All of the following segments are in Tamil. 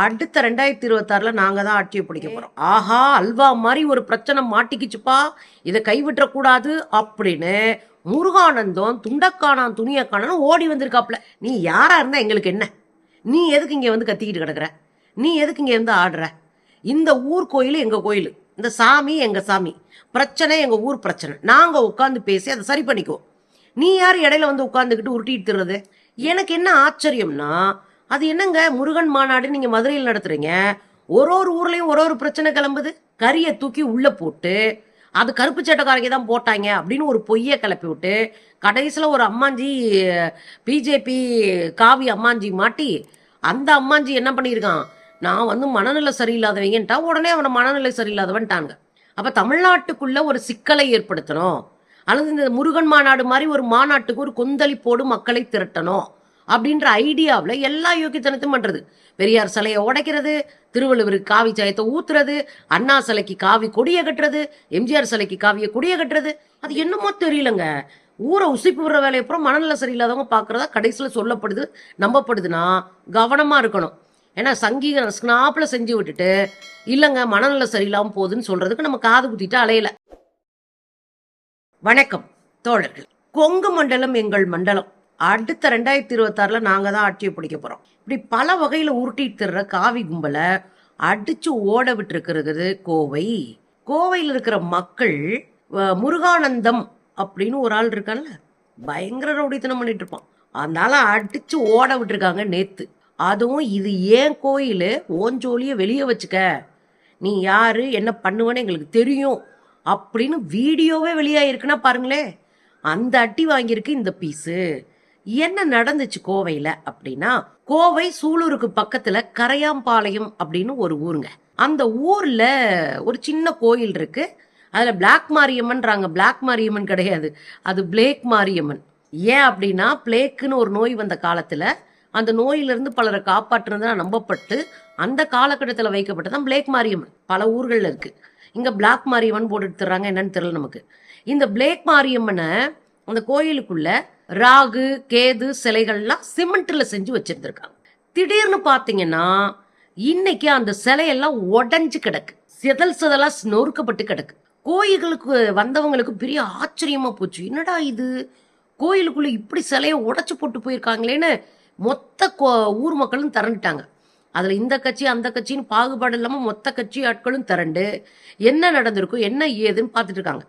அடுத்த ரெண்டாயிரத்தி இருபத்தாறுல நாங்க தான் ஆட்சியை பிடிக்க போறோம். ஆஹா அல்வா மாதிரி ஒரு பிரச்சனை மாட்டிக்கிச்சுப்பா. இதை கைவிட்டக்கூடாது அப்படின்னு முருகானந்தம் துண்டக்கானான் துணியக்கானான் ஓடி வந்திருக்காப்ல நீ யாரா இருந்தா எங்களுக்கு என்ன? நீ எதுக்கு இங்க வந்து கத்திக்கிட்டு கிடக்குற? நீ எதுக்கு இங்க வந்து ஆடுற? இந்த ஊர் கோயில் எங்க கோயில். இந்த சாமி எங்க சாமி. பிரச்சனை எங்க ஊர் பிரச்சனை. நாங்க உட்காந்து பேசி அதை சரி பண்ணிக்குவோம். நீ யார் இடையில வந்து உட்காந்துக்கிட்டு உருட்டிட்டு எனக்கு என்ன ஆச்சரியம்னா அது என்னங்க? முருகன் மாநாடு நீங்க மதுரையில் நடத்துறீங்க. ஒரு ஒரு ஊர்லயும் ஒரு ஒரு பிரச்சனை கிளம்புது. கறியை தூக்கி உள்ள போட்டு அது கருப்பு சட்டக்காரங்க தான் போட்டாங்க அப்படின்னு ஒரு பொய்யை கிளப்பி விட்டு கடைசியில் ஒரு அம்மாஞ்சி பிஜேபி காவி அம்மாஞ்சி மாட்டி அந்த அம்மாஞ்சி என்ன பண்ணியிருக்கான்? நான் வந்து மனநிலை சரியில்லாதவங்கன்ட்டா உடனே அவனை மனநிலை சரியில்லாதவன்ட்டாங்க அப்போ தமிழ்நாட்டுக்குள்ள ஒரு சிக்கலை ஏற்படுத்தணும். அல்லது இந்த முருகன் மாநாடு மாதிரி ஒரு மாநாட்டுக்கு ஒரு கொந்தளிப்போடு மக்களை திரட்டணும். அப்படின்ற ஐடியாவில் எல்லா யோக்கியத்தனத்தையும் பண்ணுறது பெரியார் சிலையை உடைக்கிறது திருவள்ளுவருக்கு காவி சாயத்தை ஊத்துறது அண்ணா சிலைக்கு காவி கொடியை கட்டுறது எம்ஜிஆர் சிலைக்கு காவியை கொடியை கட்டுறது. அது என்னமோ தெரியலங்க. ஊரை உசிப்பு விடுற வேலையை அப்புறம் மனநல சரியில்லாதவங்க பார்க்குறதா கடைசியில் சொல்லப்படுது நம்பப்படுதுன்னா கவனமாக இருக்கணும். ஏன்னா சங்கீத ஸ்னாப்பில் செஞ்சு விட்டுட்டு இல்லைங்க மனநல சரியில்லாமல் போகுதுன்னு சொல்கிறதுக்கு நம்ம காது குத்திட்டு அலையில. வணக்கம் தோழர்கள். கொங்கு மண்டலம் எங்கள் மண்டலம். அடுத்த ரெண்டாயிரத்தி இருபத்தாறுல நாங்க தான் ஆட்சியை பிடிக்க போறோம். இப்படி பல வகையில உருட்டிட்டு தர்ற காவி கும்பலை அடிச்சு ஓட விட்டுருக்கிறது கோவை. கோவையில் இருக்கிற மக்கள் முருகானந்தம் அப்படின்னு ஒரு ஆள் இருக்கான்ல பயங்கர ரவுடித்தனம் பண்ணிட்டு இருப்பான். அதனால அடிச்சு ஓட விட்டுருக்காங்க நேத்து. அதுவும் இது ஏன் கோயில்? ஓஞ்சோலிய வெளியே வச்சுக்க. நீ யாரு? என்ன பண்ணுவேன்னு எங்களுக்கு தெரியும். அப்படின்னு வீடியோவே வெளியாயிருக்குன்னா பாருங்களேன் அந்த அட்டி வாங்கியிருக்கு இந்த பீஸு. என்ன நடந்துச்சு கோவையில அப்படின்னா கோவை சூலூருக்கு பக்கத்துல கரையாம்பாளையம் அப்படின்னு ஒரு ஊருங்க. அந்த ஊர்ல ஒரு சின்ன கோயில் இருக்கு. அதுல பிளாக் மாரியம்மன்றாங்க பிளாக் மாரியம்மன் கிடையாது. அது பிளேக் மாரியம்மன் ஏன் அப்படின்னா பிளேக்குன்னு ஒரு நோய் வந்த காலத்துல அந்த நோயிலிருந்து பலரை காப்பாற்றுனதுனா நம்பப்பட்டு அந்த காலகட்டத்தில் வைக்கப்பட்டதான் பிளேக் மாரியம்மன் பல ஊர்களில் இருக்கு. இங்க பிளாக் மாரியம்மன் போட்டு தர்றாங்க என்னன்னு தெரியல நமக்கு. இந்த பிளேக் மாரியம்மனை அந்த கோயிலுக்குள்ள ராகு கேது சிலைகள்லாம் சிமெண்ட்ல செஞ்சு வச்சிருந்திருக்காங்க. திடீர்னு பார்த்தீங்கன்னா இன்னைக்கு அந்த சிலையெல்லாம் உடஞ்சு கிடக்கு. சிதல் சிதலா நொறுக்கப்பட்டு கிடக்கு. கோயில்களுக்கு வந்தவங்களுக்கு பெரிய ஆச்சரியமா போச்சு. என்னடா இது? கோயிலுக்குள்ள இப்படி சிலையை உடச்சு போட்டு போயிருக்காங்களேன்னு மொத்த கோ- ஊர் மக்களும் திரண்டுட்டாங்க. அதில் இந்த கட்சி அந்த கட்சின்னு பாகுபாடு இல்லாமல் மொத்த கட்சி ஆட்களும் திரண்டு என்ன நடந்திருக்கும் என்ன ஏதுன்னு பார்த்துட்டு இருக்காங்க.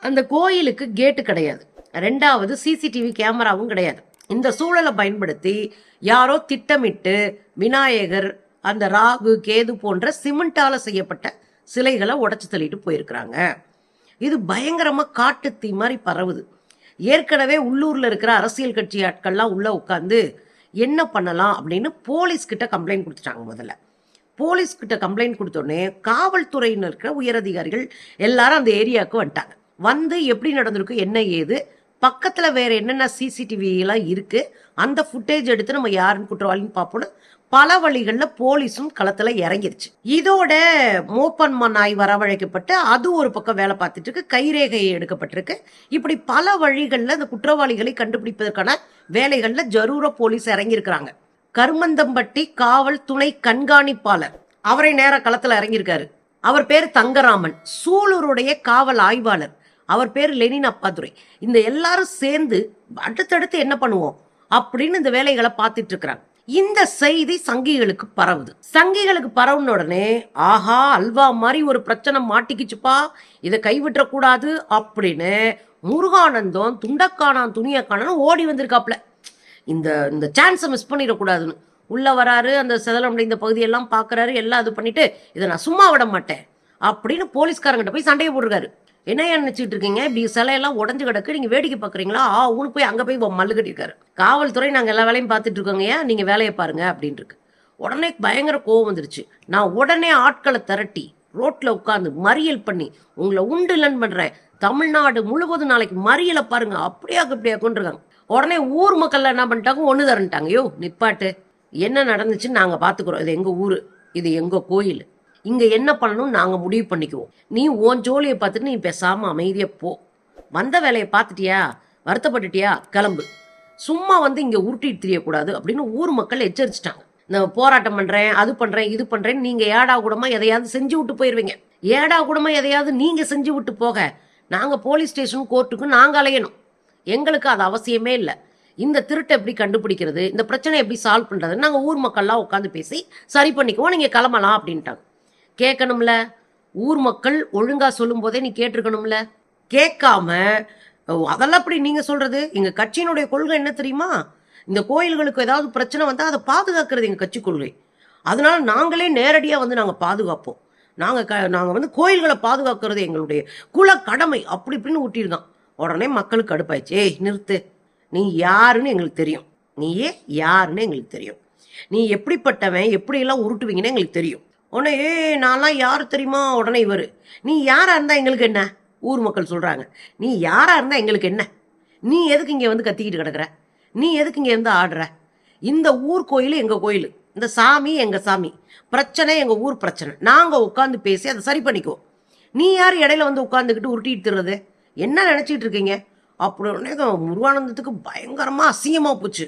அந்த கோயிலுக்கு கேட்டு கிடையாது. ரெண்டாவது சிசிடிவி கேமராவும் கிடையாது. இந்த சூழலை பயன்படுத்தி யாரோ திட்டமிட்டு விநாயகர் அந்த ராகு கேது போன்ற சிமெண்டால செய்யப்பட்ட சிலைகளை உடச்சி தள்ளிட்டு போயிருக்கிறாங்க. இது பயங்கரமா தீ மாதிரி பரவுது. ஏற்கனவே உள்ளூர்ல இருக்கிற அரசியல் கட்சி ஆட்கள்லாம் உள்ள உட்காந்து என்ன பண்ணலாம் அப்படின்னு போலீஸ் கிட்ட கம்ப்ளைண்ட் கொடுத்துட்டாங்க முதல்ல. போலீஸ் கிட்ட கம்ப்ளைண்ட் கொடுத்தோடனே காவல்துறையினர் இருக்கிற உயரதிகாரிகள் எல்லாரும் அந்த ஏரியாவுக்கு வந்துட்டாங்க. வந்து எப்படி நடந்திருக்கு என்ன ஏது பக்கத்தில் வேறு என்னென்ன சிசிடிவியெல்லாம் இருக்குது அந்த ஃபுட்டேஜ் எடுத்து நம்ம யாருன்னு குற்றவாளின்னு பார்ப்போம்னு பல வழிகளில் போலீஸும் களத்தில் இறங்கிருச்சு. இதோட மோப்பன்மா நாய் வரவழைக்கப்பட்டு அது ஒரு பக்கம் வேலை பார்த்துட்டு இருக்கு கைரேகை எடுக்கப்பட்டிருக்கு. இப்படி பல வழிகளில் அந்த குற்றவாளிகளை கண்டுபிடிப்பதற்கான வேலைகளில் ஜரூர போலீஸ் இறங்கியிருக்கிறாங்க. கருமந்தம்பட்டி காவல் துணை கண்காணிப்பாளர் அவரை நேர களத்தில் இறங்கியிருக்காரு. அவர் பேர் தங்கராமன். சூலூருடைய காவல் ஆய்வாளர். அவர் பேர் லெனின் அப்பாதுரை. இந்த எல்லாரும் சேர்ந்து அடுத்தடுத்து என்ன பண்ணுவோம்? அப்படின்னு இந்த வேலைகளை பார்த்துட்டு இருக்கிறாங்க. இந்த செய்தி சங்கிகளுக்கு பரவுது. சங்கிகளுக்கு பரவுன உடனே ஆஹா அல்வா மாதிரி ஒரு பிரச்சனை மாட்டிக்கிச்சுப்பா இதை கைவிட்டக்கூடாது அப்படின்னு முருகானந்தம் துண்டக்கானான் துணியக்கானான் ஓடி வந்திருக்காப்ல இந்த இந்த சான்ஸை மிஸ் பண்ணிடக்கூடாதுன்னு. உள்ள வராரு அந்த செதலம் இந்த பகுதியெல்லாம் பார்க்கறாரு எல்லாம் இது பண்ணிட்டு இதை நான் சும்மா விட மாட்டேன் அப்படின்னு போலீஸ்காரங்கிட்ட போய் சண்டையை போட்டிருக்காரு என்ன நினைச்சிட்டு இருக்கீங்க? இப்படி சிலையெல்லாம் உடஞ்சு கிடக்கு. நீங்க வேடிக்கை பாக்குறீங்களா ஆ உனக்கு போய் அங்க போய் மல்லு கட்டியிருக்காரு. காவல்துறை நாங்க எல்லா வேலையும் பார்த்துட்டு இருக்கோங்க ஏன் நீங்க வேலையை பாருங்க அப்படின்ட்டு உடனே பயங்கர கோவம் வந்துருச்சு. நான் உடனே ஆட்களை திரட்டி ரோட்ல உட்காந்து மறியல் பண்ணி உங்களை உண்டு இல்லைன்னு பண்றேன். தமிழ்நாடு முழுவதும் நாளைக்கு மறியலை பாருங்க. அப்படியாக்கு இப்படியா கொண்டிருக்காங்க உடனே ஊர் மக்கள் என்ன பண்ணிட்டாங்க? ஒன்று தரன்ட்டாங்க யோ நிப்பாட்டு. என்ன நடந்துச்சுன்னு நாங்க பாத்துக்கிறோம் இது எங்க ஊரு. இது எங்க கோயில். இங்க என்ன பண்ணணும் நாங்க முடிவு பண்ணிக்குவோம். நீ உன் ஜோலியை பார்த்துட்டு நீ பேசாம அமைதியா போ. வந்த வேலையை பார்த்துட்டியா? வருத்தப்பட்டுட்டியா? கிளம்பு. சும்மா வந்து இங்க உருட்டிட்டு தெரியக்கூடாது அப்படின்னு ஊர் மக்கள் எச்சரிச்சிட்டாங்க. நான் போராட்டம் பண்றேன் அது பண்றேன் இது பண்றேன் நீங்க ஏடா கூடமா எதையாவது செஞ்சு விட்டு போயிருவீங்க. ஏடா கூடமா எதையாவது நீங்க செஞ்சு விட்டு போக. நாங்க போலீஸ் ஸ்டேஷன் கோர்ட்டுக்கு நாங்க அலையணும். எங்களுக்கு அது அவசியமே இல்லை. இந்த திருட்டை எப்படி கண்டுபிடிக்கிறது? இந்த பிரச்சனை எப்படி சால்வ் பண்றது நாங்க ஊர் மக்கள்லாம் உட்காந்து பேசி சரி பண்ணிக்குவோம் நீங்க கிளம்பலாம் அப்படின்ட்டாங்க. கேட்கணும்ல? ஊர் மக்கள் ஒழுங்கா சொல்லும் போதே நீ கேட்டிருக்கணும்ல? கேட்காம ஓ, அதெல்லாம் அப்படி நீங்க சொல்றது? எங்க கட்சியினுடைய கொள்கை என்ன தெரியுமா? இந்த கோயில்களுக்கு ஏதாவது பிரச்சனை வந்தால் அதை பாதுகாக்கிறது எங்கள் கட்சி கொள்கை. அதனால நாங்களே நேரடியாக வந்து நாங்கள் பாதுகாப்போம். நாங்கள் க- நாங்கள் வந்து கோயில்களை பாதுகாக்கிறது எங்களுடைய குல கடமை. அப்படி இப்படின்னு ஊட்டியிருக்கான் உடனே மக்களுக்கு கடுப்பாயிடுச்சு. ஏய் நிறுத்து. நீ யாருன்னு எங்களுக்கு தெரியும். நீயே யாருன்னு எங்களுக்கு தெரியும். நீ எப்படிப்பட்டவன் எப்படியெல்லாம் உருட்டுவீங்கன்னு எங்களுக்கு தெரியும். உடனே ஏ நான்லாம் யார் தெரியுமா? உடனே இவர். நீ யாராக இருந்தால் எங்களுக்கு என்ன? ஊர் மக்கள் சொல்கிறாங்க நீ யாராக இருந்தால் எங்களுக்கு என்ன? நீ எதுக்கு இங்கே வந்து கத்திக்கிட்டு கிடக்குற? நீ எதுக்கு இங்கே வந்து ஆடுற? இந்த ஊர் கோயில் எங்கள் கோயில். இந்த சாமி எங்கள் சாமி. பிரச்சனை எங்கள் ஊர் பிரச்சனை. நாங்கள் உட்காந்து பேசி அதை சரி பண்ணிக்குவோம். நீ யார் இடையில வந்து உட்காந்துக்கிட்டு உருட்டிட்டு திர்றது? என்ன நினச்சிட்டு இருக்கீங்க? அப்படி உடனே முருகானந்தத்துக்கு பயங்கரமாக அசிங்கமாக போச்சு.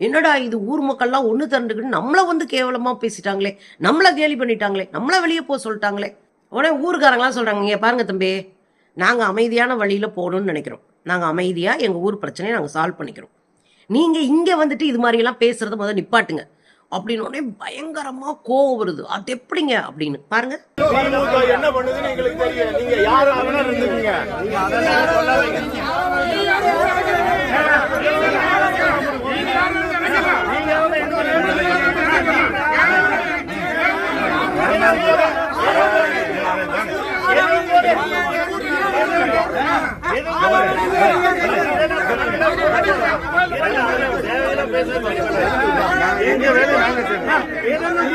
என்னடா இது ஊர் மக்கள்லாம் ஒன்று திரண்டுக்கிட்டு நம்மளை வந்து கேவலமாக பேசிட்டாங்களே நம்மளை கேலி பண்ணிட்டாங்களே நம்மளை வெளியே போக சொல்லிட்டாங்களே. உடனே ஊருக்காரங்களாம் சொல்கிறாங்க இங்கே பாருங்க தம்பி நாங்கள் அமைதியான வழியில் போகணும்னு நினைக்கிறோம். நாங்கள் அமைதியாக எங்கள் ஊர் பிரச்சனையை நாங்கள் சால்வ் பண்ணிக்கிறோம். நீங்கள் இங்கே வந்துட்டு இது மாதிரி எல்லாம் பேசுறத முதல்ல நிப்பாட்டுங்க. அப்படின்னு உடனே பயங்கரமா கோவம் வருது. அது எப்படிங்க? அப்படின்னு. பாருங்க. என்ன பண்ணுதுன்னு எங்களுக்கு தெரியும். நீங்க யாரு அவனா இருந்துக்கீங்க நீங்க அதெல்லாம் சொல்லாதீங்க எங்க வேலை நாங்க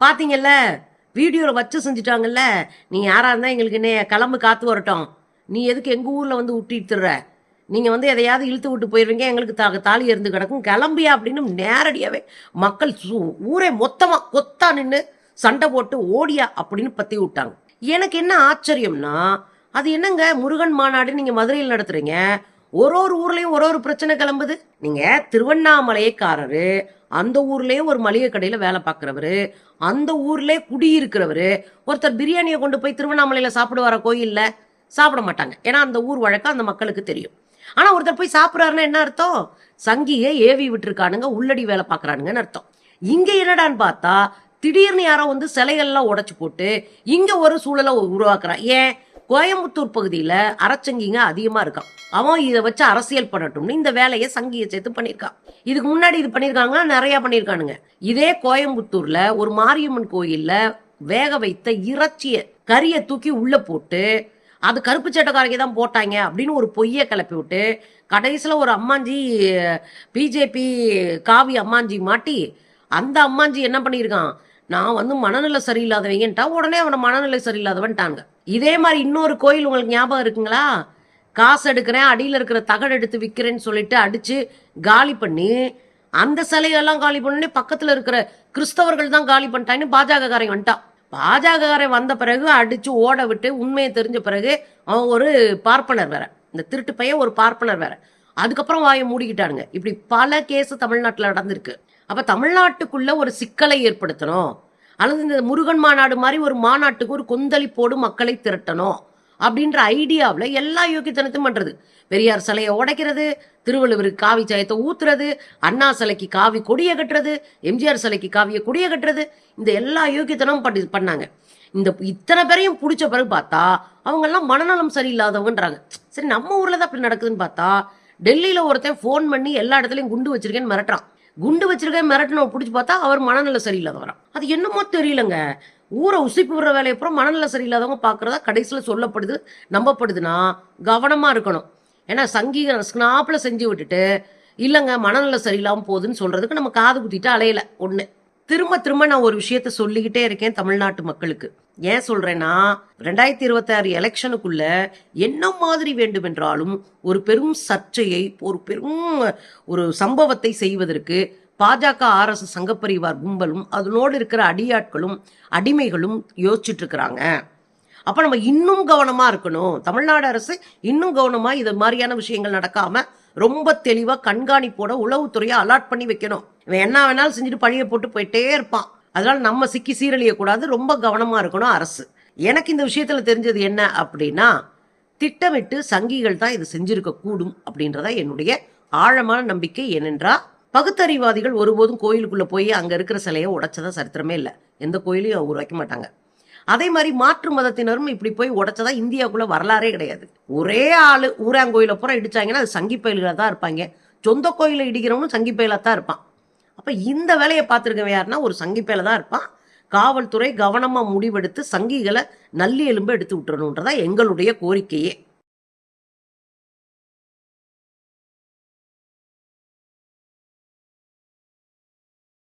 பாத்தீங்கல்ல வீடியோல வச்சு செஞ்சுட்டாங்கல்ல நீங்க யாரா இருந்தா எங்களுக்கு என்ன கிளம்பு காத்து வரட்டும். நீ எதுக்கு எங்கள் ஊரில் வந்து விட்டுற நீங்கள் வந்து எதையாவது இழுத்து விட்டு போயிடுவீங்க எங்களுக்கு தா தாலி இருந்து கிடக்கும். கிளம்பியா அப்படின்னு நேரடியாகவே மக்கள் ஊரே மொத்தமாக கொத்தா நின்று சண்டை போட்டு ஓடியா அப்படின்னு பற்றி விட்டாங்க. எனக்கு என்ன ஆச்சரியம்னா அது என்னங்க முருகன் மாநாடு நீங்கள் மதுரையில் நடத்துகிறீங்க ஒரு ஒரு ஊர்லேயும் ஒரு ஒரு பிரச்சனை கிளம்புது. நீங்கள் திருவண்ணாமலையக்காரரு அந்த ஊர்லேயே ஒரு மளிகை கடையில் வேலை பார்க்குறவர் அந்த ஊர்லேயே குடியிருக்கிறவர் ஒருத்தர் பிரியாணியை கொண்டு போய் திருவண்ணாமலையில் சாப்பிடுவார கோயில்ல? சாப்பிட மாட்டாங்க. ஏன்னா அந்த ஊர் வழக்கம் அந்த மக்களுக்கு தெரியும். ஆனால் ஒருத்தர் போய் சாப்பிட்றாருன்னா என்ன அர்த்தம்? சங்கியை ஏவி விட்டுருக்கானுங்க உள்ளடி வேலை பார்க்கறானுங்கன்னு அர்த்தம். இங்கே என்னடான்னு பார்த்தா திடீர்னு யாரோ வந்து சிலைகள்லாம் உடச்சி போட்டு இங்கே ஒரு சூழலை உருவாக்குறான். ஏன்? கோயம்புத்தூர் பகுதியில் அறச்சங்கிங்க அதிகமாக இருக்கான். அவன் இதை வச்சு அரசியல் பண்ணட்டும்னு இந்த வேலையை சங்கியை சேர்த்து பண்ணியிருக்கான். இதுக்கு முன்னாடி இது பண்ணியிருக்காங்கன்னா நிறையா பண்ணியிருக்கானுங்க. இதே கோயம்புத்தூரில் ஒரு மாரியம்மன் கோயிலில் வேக வைத்த இறைச்சியை கறியை தூக்கி உள்ளே போட்டு அது கருப்பு சட்டக்காரங்க தான் போட்டாங்க அப்படின்னு ஒரு பொய்யை கிளப்பி விட்டு கடைசியில் ஒரு அம்மாஞ்சி பிஜேபி காவி அம்மாஞ்சி மாட்டி அந்த அம்மாஞ்சி என்ன பண்ணியிருக்கான்? நான் வந்து மனநிலை சரியில்லாதவங்கன்ட்டா உடனே அவனை மனநிலை சரியில்லாதவன்ட்டாங்க இதே மாதிரி இன்னொரு கோயில் உங்களுக்கு ஞாபகம் இருக்குங்களா? காசு எடுக்கிறேன் அடியில் இருக்கிற தகடு எடுத்து விற்கிறேன்னு சொல்லிட்டு அடித்து காலி பண்ணி அந்த சிலையெல்லாம் காலி பண்ணி பக்கத்தில் இருக்கிற கிறிஸ்தவர்கள் தான் காலி பண்ணிட்டான்னு பாஜக வந்துட்டான். பாஜகாரை வந்த பிறகு அடித்து ஓட விட்டு உண்மையை தெரிஞ்ச பிறகு அவன் ஒரு பார்ப்பனர் வேற. இந்த திருட்டு பையன் ஒரு பார்ப்பனர் வேற. அதுக்கப்புறம் வாயை மூடிக்கிட்டானுங்க. இப்படி பல கேஸ் தமிழ்நாட்டில் நடந்திருக்கு. அப்போ தமிழ்நாட்டுக்குள்ள ஒரு சிக்கலை ஏற்படுத்தணும். அல்லது இந்த முருகன் மாநாடு மாதிரி ஒரு மாநாட்டுக்கு ஒரு கொந்தளிப்போடு மக்களை திரட்டணும். அப்படின்ற ஐடியாவில் எல்லா யோக்கியத்தனத்தையும் பண்ணுறது பெரியார் சிலையை உடைக்கிறது திருவள்ளுவருக்கு காவி சாயத்தை ஊத்துறது அண்ணா சிலைக்கு காவி கொடியை கட்டுறது எம்ஜிஆர் சிலைக்கு காவியை கொடியை கட்டுறது இந்த எல்லா யோக்கியத்தனமும் பண்ணி பண்ணாங்க. இந்த இத்தனை பேரையும் பிடிச்ச பிறகு பார்த்தா அவங்க எல்லாம் மனநலம் சரியில்லாதவங்கன்றாங்க. சரி நம்ம ஊர்ல தான் அப்படி நடக்குதுன்னு பார்த்தா டெல்லியில ஒருத்தன் ஃபோன் பண்ணி எல்லா இடத்துலையும் குண்டு வச்சிருக்கேன்னு மிரட்டுறான். குண்டு வச்சிருக்கேன் மிரட்டணும் பிடிச்சி பார்த்தா அவர் மனநல சரியில்லாதவராம். அது என்னமோ தெரியலங்க. ஊரை உசிப்பு விடுற வேலையை அப்புறம் மனநல சரியில்லாதவங்க பார்க்கறதா கடைசியில் சொல்லப்படுது நம்பப்படுதுன்னா கவனமாக இருக்கணும். ஏன்னா சங்கீத ஸ்னாப்பில் செஞ்சு விட்டுட்டு இல்லைங்க மனநல சரியில்லாமல் போகுதுன்னு சொல்கிறதுக்கு நம்ம காது குத்திட்டு அலையலை. ஒன்று திரும்ப திரும்ப நான் ஒரு விஷயத்த சொல்லிக்கிட்டே இருக்கேன் தமிழ்நாட்டு மக்களுக்கு. ஏன் சொல்றேன்னா ரெண்டாயிரத்தி இருபத்தாறு எலெக்ஷனுக்குள்ள என்ன மாதிரி வேண்டுமென்றாலும் ஒரு பெரும் சர்ச்சையை ஒரு பெரும் ஒரு சம்பவத்தை செய்வதற்கு பாஜக ஆர்எஸ் சங்கப்பரிவார் கும்பலும் அதனோடு இருக்கிற அடியாட்களும் அடிமைகளும் யோசிச்சுட்டு இருக்கிறாங்க. அப்போ நம்ம இன்னும் கவனமாக இருக்கணும். தமிழ்நாடு அரசு இன்னும் கவனமாக இது மாதிரியான விஷயங்கள் நடக்காமல் ரொம்ப தெளிவாக கண்காணிப்போட உளவுத்துறையை அலாட் பண்ணி வைக்கணும். இவன் என்ன வேணாலும் செஞ்சுட்டு பழிய போட்டு போயிட்டே இருப்பான். அதனால நம்ம சிக்கி சீரழியக்கூடாது. ரொம்ப கவனமாக இருக்கணும் அரசு. எனக்கு இந்த விஷயத்தில் தெரிஞ்சது என்ன அப்படின்னா திட்டமிட்டு சங்கிகள் தான் இது செஞ்சிருக்க கூடும் அப்படின்றதா என்னுடைய ஆழமான நம்பிக்கை. ஏனென்றா பகுத்தறிவாதிகள் ஒருபோதும் கோயிலுக்குள்ளே போய் அங்கே இருக்கிற சிலையை உடைச்சதா சரித்திரமே இல்லை. எந்த கோயிலையும் உருவாக்க மாட்டாங்க. அதே மாதிரி மாற்று மதத்தினரும் இப்படி போய் உடைச்சதா இந்தியாவுக்குள்ள வரலாறே கிடையாது. ஒரே ஆளு ஊராங்கோயில பூரா இடிச்சாங்கன்னா அது சங்கி தான் இருப்பாங்க. சொந்த கோயில இடிக்கிறவனும் சங்கி தான் இருப்பான். அப்ப இந்த வேலையை பார்த்துருக்கவன் யாருன்னா ஒரு சங்கி தான் இருப்பான். காவல்துறை கவனமாக முடிவெடுத்து சங்கிகளை நல்லி எலும்பு எடுத்து விட்டுறணுன்றதா எங்களுடைய கோரிக்கையே.